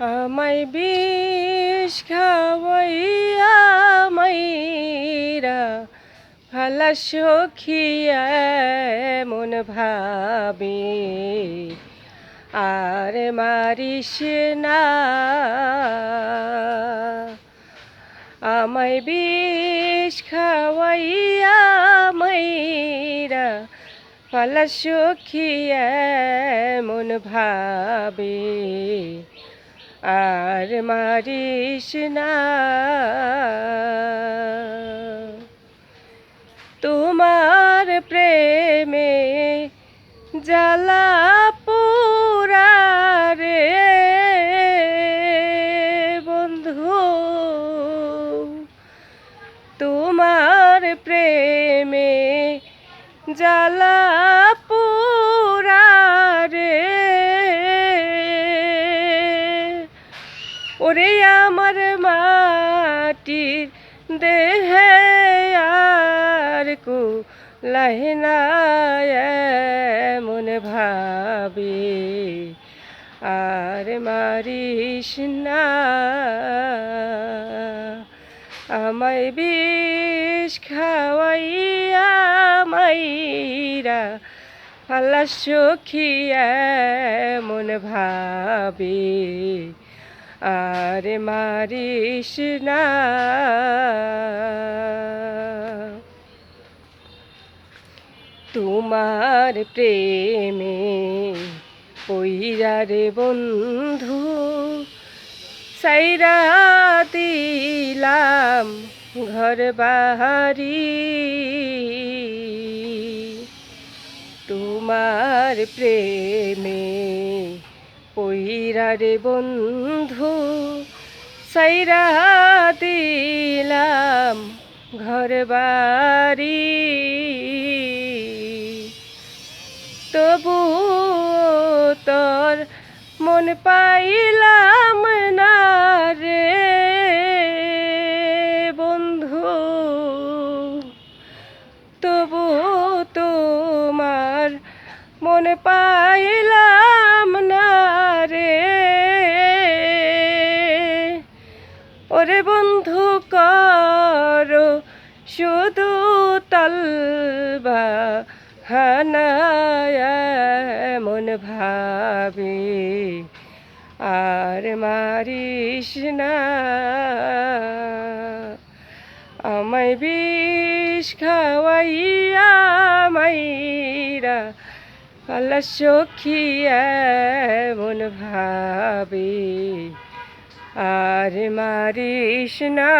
আমায় বিষ খাওয়াইয়া মাইরা, ফালা সখিয়া মন ভাবে। আর মারিস না। আমায় বিষ খাওয়াইয়া মাইরা, ফালা সখিয়া মন ভাবে। আর মারিস না। তোমার প্রেমে জ্বালা পুরা বন্ধু। তোমার প্রেমে জ্বালা ওরে আমার মাটির দেহে আর কু লাহিনা মন ভাবে। আর মারিস না, আমায় বিষ খাওয়াইয়া মাইরা আল্লাহ সখিয়া মন ভাবে। আর মারিস না। তোমার প্রেমে পইরা রে বন্ধু সাইরা দিলাম ঘর বাহারি তোমার প্রেমে পইরা রে বন্ধু, সাইরা দিলাম ঘর বাড়ি তবু তোর মন পাইলাম না রে বন্ধু, তবু তোমার মন পাইলাম বন্ধু শুধু তলবা হানায় মন ভাবে, আর মারিস না। আমায় বিষ খাওয়াইয়া মাইরা আল্লাহ সখিয়া মন ভাবে। আর মারিস না।